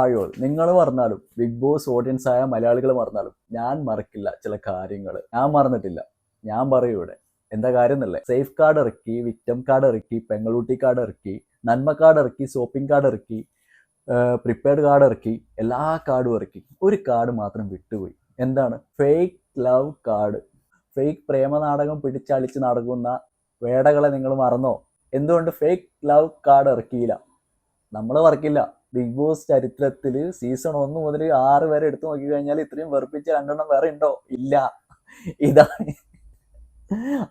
ആയോ നിങ്ങൾ മറന്നാലും ബിഗ് ബോസ് ഓഡിയൻസ് ആയ മലയാളികൾ മറന്നാലും ഞാൻ മറക്കില്ല ചില കാര്യങ്ങൾ. ഞാൻ മറന്നിട്ടില്ല. ഞാൻ പറയൂ ഇവിടെ. എന്താ കാര്യം എന്നല്ലേ? സേഫ് കാർഡ് ഇറക്കി വിക്ടം കാർഡ് ഇറക്കി പെങ്ങളൂട്ടി കാർഡ് ഇറക്കി നന്മ കാർഡ് ഇറക്കി ഷോപ്പിംഗ് കാർഡ് ഇറക്കി പ്രിപ്പയർഡ് കാർഡ് ഇറക്കി എല്ലാ കാർഡും ഇറക്കി. ഒരു കാർഡ് മാത്രം വിട്ടുപോയി. എന്താണ്? ഫേക്ക് ലവ് കാർഡ് ഫേക്ക് പ്രേമ നാടകം പിടിച്ചളിച്ച് നടക്കുന്ന വേടകളെ നിങ്ങൾ മറന്നോ? എന്തുകൊണ്ട് ഫേക്ക് ലവ് കാർഡ് ഇറക്കിയില്ല? നമ്മൾ മറക്കില്ല. ബിഗ് ബോസ് ചരിത്രത്തിൽ സീസൺ ഒന്ന് മുതൽ ആറ് വരെ എടുത്തു നോക്കി കഴിഞ്ഞാൽ ഇത്രയും വെറുപ്പിച്ച രണ്ടെണ്ണം വേറെ ഉണ്ടോ? ഇല്ല. ഇതാണ്.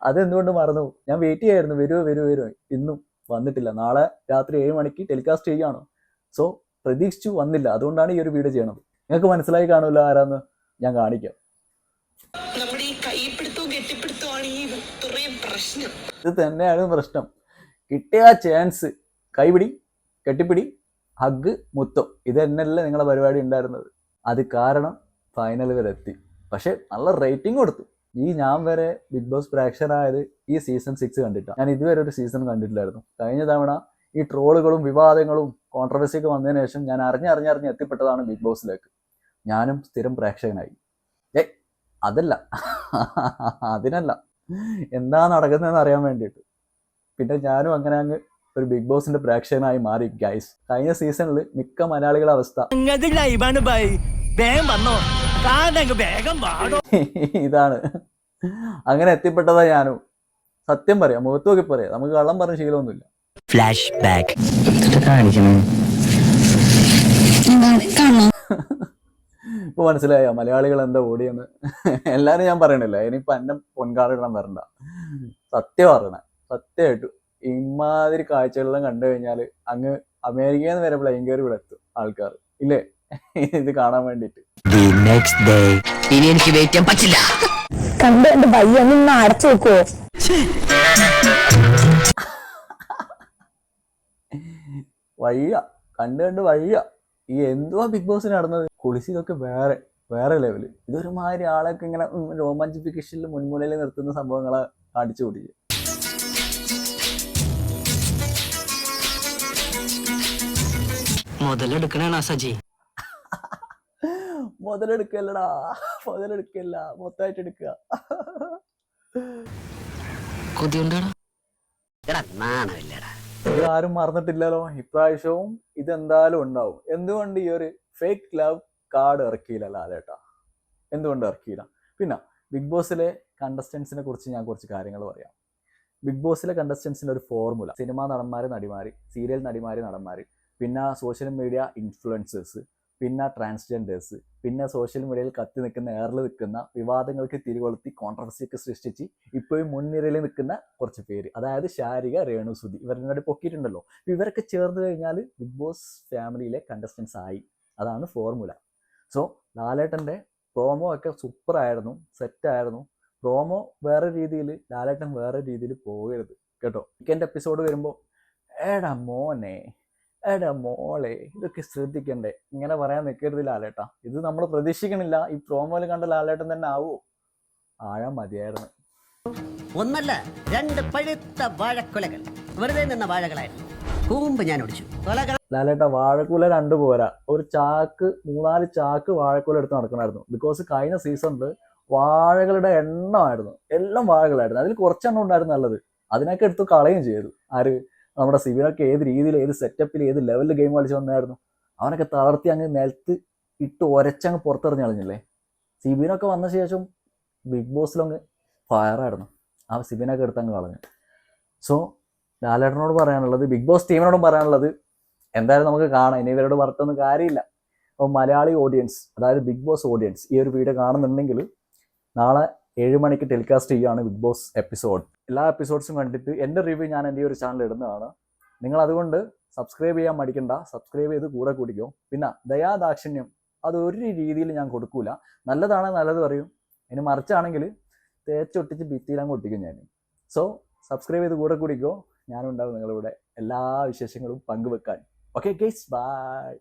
അതെന്തുകൊണ്ട് മറന്നു? ഞാൻ വെയിറ്റ് ചെയ്യായിരുന്നു. വരുമോ വരുമോ വരുമോ ഇന്നും വന്നിട്ടില്ല. നാളെ രാത്രി ഏഴ് മണിക്ക് ടെലികാസ്റ്റ് ചെയ്യുകയാണ്. സോ പ്രതീക്ഷിച്ചു വന്നില്ല. അതുകൊണ്ടാണ് ഈ ഒരു വീഡിയോ ചെയ്യണത്. നിങ്ങൾക്ക് മനസ്സിലായി കാണുമല്ലോ ആരാന്ന്? ഞാൻ കാണിക്കാം. നമ്മുടെ ഈ കൈപ്പിടുത്തവും കെട്ടിപ്പിടുത്തവുമാണ് ഈ ഇത്രയും പ്രശ്നം. ഇത് തന്നെയാണ് പ്രശ്നം. കിട്ടിയ ചാൻസ് കൈപിടി കെട്ടിപ്പിടി ഹഗ് മുത്തം. ഇത് തന്നെയല്ലേ നിങ്ങളുടെ പരിപാടി ഉണ്ടായിരുന്നത്. അത് കാരണം ഫൈനൽ വരെ എത്തി. പക്ഷെ നല്ല റേറ്റിംഗ് കൊടുത്തു. ഈ ഞാൻ വരെ ബിഗ് ബോസ് പ്രേക്ഷകരായത് ഈ സീസൺ സിക്സ് കണ്ടിട്ടാണ് ഞാൻ ഇതുവരെ ഒരു സീസൺ കണ്ടിട്ടില്ലായിരുന്നു. കഴിഞ്ഞ തവണ ഈ ട്രോളുകളും വിവാദങ്ങളും കോൺട്രവേഴ്സിയൊക്കെ വന്നതിന് ശേഷം ഞാൻ അറിഞ്ഞറിഞ്ഞറിഞ്ഞ് എത്തിപ്പെട്ടതാണ് ബിഗ് ബോസിലേക്ക് ഞാനും സ്ഥിരം പ്രേക്ഷകനായി. ഏ അതല്ല. അതിനല്ല. എന്താ നടക്കുന്നതെന്ന് അറിയാൻ വേണ്ടിയിട്ട്. പിന്നെ ഞാനും അങ്ങനെ അങ്ങ് ഒരു ബിഗ് ബോസിന്റെ പ്രേക്ഷകനായി മാറി ഗൈസ് കഴിഞ്ഞ സീസണിൽ മിക്ക മലയാളികളുടെ അവസ്ഥ. ഇതാണ്. അങ്ങനെ എത്തിപ്പെട്ടതാ ഞാനും. സത്യം പറയാം മുഖത്ത് നോക്കി പറയാം. നമുക്ക് കള്ളം പറഞ്ഞ ശീലമൊന്നുമില്ല. ഫ്ലാഷ് ബാക്ക് ഇപ്പൊ മനസ്സിലായോ മലയാളികൾ എന്താ ഓടിയെന്ന്? എല്ലാരും ഞാൻ പറയണില്ല. ഇനിയിപ്പൊ എന്നെ പൊൻകാറിടണം വരണ്ട. സത്യം പറയണേ സത്യമായിട്ടും. ഇമാതിരി കാഴ്ചകളെല്ലാം കണ്ടു കഴിഞ്ഞാൽ അങ്ങ് അമേരിക്കയിൽ നിന്ന് വരെ പ്ലെയിൻ കയറി ഇവിടെ എത്തും ആൾക്കാർ. ഇല്ലേ? ഇത് കാണാൻ വേണ്ടിട്ട് ദി നെക്സ്റ്റ് ഡേ ഇനി എനിക്ക് വെയിറ്റ് ചെയ്യാൻ പറ്റില്ല. കണ്ട് ഭയ്യ ഒന്ന് അടച്ചു വെക്കുവോ? വഴിയ കണ്ട് കണ്ട് വഴിയ ഈ എന്തുവാ ബിഗ് ബോസ് നടന്നത്? കുളിസി ഇതൊക്കെ വേറെ വേറെ ലെവൽ ഇതൊരുമാതിരി ആളൊക്കെ ഇങ്ങനെ രോമാഞ്ചിഫിക്കേഷനിൽ മുൻമുനയിൽ നിർത്തുന്ന സംഭവങ്ങളെ കാണിച്ചു കൂടി മുതലെടുക്കണേണ സജി മുതലെടുക്കല്ലടാ. മുതലെടുക്കല്ല. മൊത്തമായിട്ട് എടുക്കുക കൊതിയുണ്ടാടാ? എടാ നാണമില്ലടാ. ഇത് ആരും മറന്നിട്ടില്ലല്ലോ. ഇപ്രാവശ്യവും ഇതെന്തായാലും ഉണ്ടാവും. എന്തുകൊണ്ട് ഈ ഒരു ഫേക്ക് ലവ് കാർഡ് ഇറക്കിയില്ല ലാലേട്ടാ? എന്തുകൊണ്ട് ഇറക്കിയില്ല? പിന്നെ ബിഗ് ബോസിലെ കണ്ടസ്റ്റൻസിനെ കുറിച്ച് ഞാൻ കുറച്ച് കാര്യങ്ങൾ പറയാം. ബിഗ് ബോസിലെ കണ്ടസ്റ്റൻസിന്റെ ഒരു ഫോർമുല സിനിമാ നടന്മാർ നടിമാര് സീരിയൽ നടിമാർ നടന്മാർ പിന്നെ സോഷ്യൽ മീഡിയ ഇൻഫ്ലുവൻസേഴ്സ് പിന്നെ ട്രാൻസ്ജെൻഡേഴ്സ് പിന്നെ സോഷ്യൽ മീഡിയയിൽ കത്തി നിൽക്കുന്ന ഏറിൽ നിൽക്കുന്ന വിവാദങ്ങൾക്ക് തിരികൊളുത്തി കോൺട്രവേഴ്സിയൊക്കെ സൃഷ്ടിച്ച് ഇപ്പോഴും മുൻനിരയിൽ നിൽക്കുന്ന കുറച്ച് പേര്. അതായത് ശാരിക രേണു സുധി. ഇവരുടെ പൊക്കിയിട്ടുണ്ടല്ലോ. ഇവരൊക്കെ ചേർന്ന് കഴിഞ്ഞാൽ ബിഗ് ബോസ് ഫാമിലിയിലെ കണ്ടസ്റ്റൻസ് ആയി. അതാണ് ഫോർമുല സോ ലാലേട്ടന്റെ പ്രോമോ ഒക്കെ സൂപ്പർ ആയിരുന്നു സെറ്റ് ആയിരുന്നു. പ്രോമോ വേറെ രീതിയിൽ ലാലേട്ടൻ വേറെ രീതിയിൽ പോകരുത്. കേട്ടോ? വീക്കെൻഡ് എപ്പിസോഡ് വരുമ്പോൾ ഏടാ മോനെ എടാ മോളെ ഇതൊക്കെ ശ്രദ്ധിക്കണ്ടേ? ഇങ്ങനെ പറയാൻ നിൽക്കരുത് ലാലേട്ടാ. ഇത് നമ്മൾ പ്രതീക്ഷിക്കണില്ല. ഈ പ്രോമോയിൽ കണ്ട ലാലേട്ടൻ തന്നെ ആവോ. ആഴാൻ മതിയായിരുന്നു. ഒന്നല്ല രണ്ട് പഴുത്ത വാഴക്കുലകൾ. വെറുതെ നിന്ന വാഴകളായിരുന്നു. കൂമ്പ് ഞാൻ ഒടിച്ചു. ലാലേട്ട വാഴക്കുല രണ്ട് പോരാ. ഒരു ചാക്ക് മൂന്നാൽ ചാക്ക് വാഴക്കുല എടുത്ത് നടക്കണമായിരുന്നു ബിക്കോസ് കഴിഞ്ഞ സീസണിൽ വാഴകളുടെ എണ്ണമായിരുന്നു. എല്ലാം വാഴകളായിരുന്നു. അതിൽ കുറച്ചെണ്ണം ഉണ്ടായിരുന്നു നല്ലത്. അതിനൊക്കെ എടുത്ത് കളയും ചെയ്തു. ആര്? നമ്മുടെ സിബിനൊക്കെ ഏത് രീതിയിൽ ഏത് സെറ്റപ്പിൽ ഏത് ലെവലിൽ ഗെയിം കളിച്ച് വന്നായിരുന്നു. അവനൊക്കെ തളർത്തി അങ്ങ് നിലത്ത് ഇട്ട് ഒരച്ചങ്ങ് പുറത്തെറിഞ്ഞ് കളഞ്ഞില്ലേ സിബിനൊക്കെ വന്ന ശേഷം ബിഗ് ബോസിലങ്ങ് ഫയറായിരുന്നു ആ സിബിനൊക്കെ എടുത്ത് അങ്ങ് കളഞ്ഞു. സോ ലാലേട്ടനോട് പറയാനുള്ളത് ബിഗ് ബോസ് ടീമിനോടും പറയാനുള്ളത് എന്തായാലും നമുക്ക് കാണാം. ഇനി ഇവരോട് പറഞ്ഞൊന്നും കാര്യമില്ല. അപ്പോൾ മലയാളി ഓഡിയൻസ് അതായത് ബിഗ് ബോസ് ഓഡിയൻസ് ഈ ഒരു വീഡിയോ കാണുന്നുണ്ടെങ്കിൽ നാളെ ഏഴ് മണിക്ക് ടെലികാസ്റ്റ് ചെയ്യുകയാണ് ബിഗ് ബോസ് എപ്പിസോഡ് എല്ലാ എപ്പിസോഡ്സും കണ്ടിട്ട് എന്റെ റിവ്യൂ ഞാൻ എന്റെ ഒരു ചാനൽ ഇടുന്നതാണ്. നിങ്ങൾ അതുകൊണ്ട് സബ്സ്ക്രൈബ് ചെയ്യാൻ മടിക്കണ്ട. സബ്സ്ക്രൈബ് ചെയ്ത് കൂടെ കൂടിക്കോ. പിന്നെ ദയാദാക്ഷിണ്യം അത് ഒരു രീതിയിൽ ഞാൻ കൊടുക്കൂല. നല്ലതാണ് നല്ലത് പറയും. ഇനി മറിച്ചാണെങ്കിൽ തേച്ചൊട്ടിച്ച് ഭിത്തിയിലങ്ങ് ഒട്ടിക്കും ഞാൻ. സോ സബ്സ്ക്രൈബ് ചെയ്ത് കൂടെ കൂടിക്കോ. ഞാനുണ്ടാവും നിങ്ങളിവിടെ. എല്ലാ വിശേഷങ്ങളും പങ്കുവെക്കാൻ. Okay case by